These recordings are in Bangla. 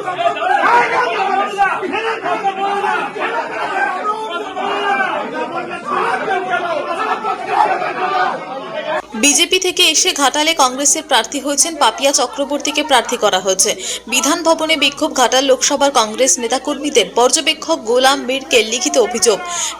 ভারত বিজেপি থেকে এসে ঘাটালে কংগ্রেসের প্রার্থী হয়েছেন পাপিয়া চক্রবর্তীকে প্রার্থী করা হয়েছে। বিধান ভবনে বিক্ষোভ ঘাটাল লোকসভার কংগ্রেস নেতাকর্মীদের পর্যবেক্ষক গোলাম মীরকে লিখিত অভিযোগ।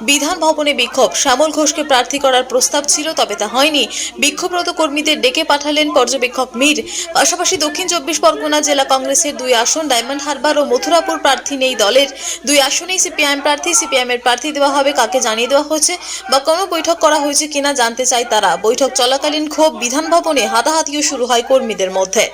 বিধান ভবনে বিক্ষোভ। শ্যামল ঘোষকে প্রার্থী করার প্রস্তাব ছিল, তবে তা হয়নি। বিক্ষোভরত কর্মীদের ডেকে পাঠালেন পর্যবেক্ষক মীর। পাশাপাশি দক্ষিণ চব্বিশ পরগনা জেলা কংগ্রেসের দুই আসন ডায়মন্ড হারবার ও মথুরাপুর প্রার্থী নেই দলের। দুই আসনেই সিপিআইএম প্রার্থী সিপিআইএম এর প্রার্থী দেওয়া হবে কাকে জানিয়ে দেওয়া হয়েছে বা কোনো বৈঠক করা হয়েছে কিনা জানতে চায় তারা। বৈঠক চলাকালীন ক্ষোভ বিধান ভবনে হাতাহাতিও শুরু হয় কর্মীদের মধ্যে।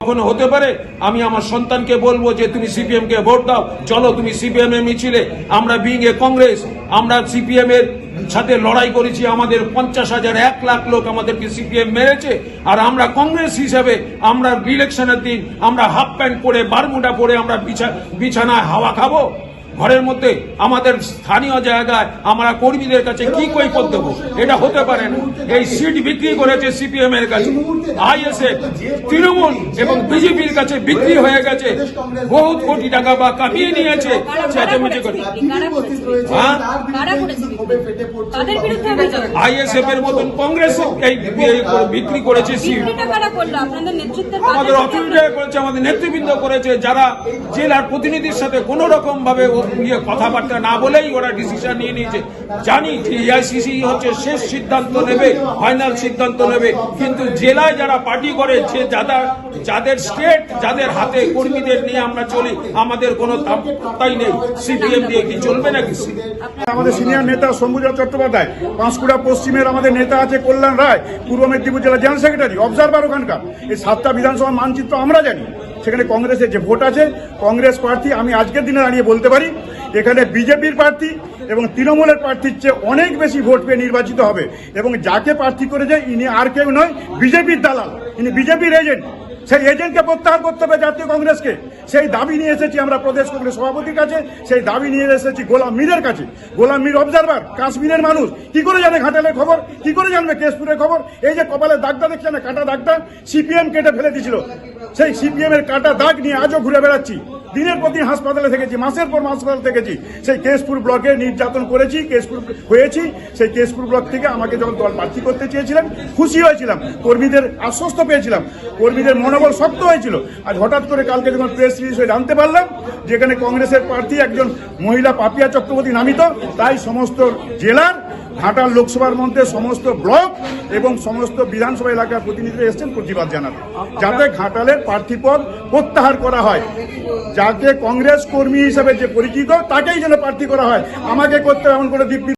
কখনো হতে পারে আমি আমার সন্তানকে বলব যে তুমি সিপিএম কে ভোট দাও, চলো তুমি সিপিএম এর মিছিলে, আমরা বিং এ কংগ্রেস আমরা সিপিএম এর সাথে লড়াই করেছি, আমাদের পঞ্চাশ হাজার এক লাখ লোক আমাদেরকে সিপিএম মেরেছে, আর আমরা কংগ্রেস হিসাবে আমরা ইলেকশনের দিন আমরা হাফ প্যান্ট পরে, বারমুডা পরে আমরা বিছা- বিছানায় হাওয়া খাব। ঘরের মধ্যে আমাদের স্থানীয় জায়গায় আমরা কর্মীদের কাছে কি কৈপত দেবো? এটা হতে পারে না। এই সিট বিক্রি করেছে সিপিএম এর কাছে। আইএসএফ তৃণমূল এবং বিজেপির কাছে বিক্রি হয়ে গেছে। বহুত কোটি টাকা বা কামিয়ে নিয়েছে। চেঁচামেচি করে। হ্যাঁ? কারা আইএসএফ এর মতন কংগ্রেস বিক্রি করেছে কারা আমাদের অথরিটি করেছে, আমাদের নেতৃবৃন্দ করেছে। যারা জেলার প্রতিনিধির সাথে কোন রকম ভাবে ইয়ে কথাবার্তা না বলেই ওরা ডিসিশন নিয়ে নিয়েছে। জানি এআইসিসি হচ্ছে শেষ সিদ্ধান্ত নেবে ফাইনাল সিদ্ধান্ত নেবে, কিন্তু জেলায় যারা পার্টি করে, যে যারা যাদের স্টেট যাদের হাতে কর্মীদের নিয়ে আমরা চলি, আমাদের কোনো তাই নেই। সিপিএম দিয়ে কি চলবে নাকি? আমাদের সিনিয়র নেতা শম্ভুজা চট্টোপাধ্যায়, পাঁশকুড়া পশ্চিমের আমাদের নেতা আছে কল্যাণ রায়, পূর্ব মেদিনীপুর জেলা জেনারেল সেক্রেটারি অবজারভার ওখানকার। এই সাতটা বিধানসভা মানচিত্র আমরা জানি। সেখানে কংগ্রেসের যে ভোট আছে, কংগ্রেস প্রার্থী আমি আজকের দিনে দাঁড়িয়ে বলতে পারি, এখানে বিজেপির প্রার্থী এবং তৃণমূলের প্রার্থীর চেয়ে অনেক বেশি ভোট পেয়ে নির্বাচিত হবে। এবং যাকে প্রার্থী করে যায় ইনি আর কেউ নয়, বিজেপির দালাল। ইনি বিজেপির এজেন্ট সেই এজেন্টকে প্রত্যাহার করতে হবে জাতীয় কংগ্রেসকে। সেই দাবি নিয়ে এসেছি আমরা প্রদেশ কংগ্রেস সভাপতির কাছে, সেই দাবি নিয়ে এসেছি গোলাম মীরের কাছে। গোলাম মীর অবজারভার কাশ্মীরের মানুষ। কি করে জানে ঘাটালের খবর? কি করে জানবে কেশপুরের খবর? এই যে কপালের দাগটা দেখছে না, কাটা দাগটা সিপিএম কেটে ফেলে দিয়েছিল। সেই সিপিএম এর কাটা দাগ নিয়ে আজও ঘুরে বেড়াচ্ছি। দিনের পর দিন হাসপাতালে থেকেছি, মাসের পর মাস হাসপাতালে থেকেছি। সেই কেশপুর ব্লকে নির্যাতন করেছি, কেশপুর হয়েছি, সেই কেশপুর ব্লক থেকে আমাকে যখন দল প্রার্থী করতে চেয়েছিলেন, খুশি হয়েছিলাম, কর্মীদের আশ্বস্ত পেয়েছিলাম, কর্মীদের মনোবল শক্ত হয়েছিল। আজ হঠাৎ করে কালকে যখন প্রেস রিলিজ হয়ে জানতে পারলাম, যেখানে কংগ্রেসের প্রার্থী একজন মহিলা পাপিয়া চক্রবর্তী নামিত, তাই সমস্ত জেলার ঘাটাল লোকসভার মধ্যে সমস্ত ব্লক এবং সমস্ত বিধানসভা এলাকার প্রতিনিধিরা এসছেন প্রতিবাদ জানাতে। যাতে ঘাটালের প্রার্থীপদ প্রত্যাহার করা হয়। যাকে কংগ্রেস কর্মী হিসেবে যে পরিচিত, তাকেই যেন প্রার্থী করা হয়। আমাকে করতে এমন করে দিব্যি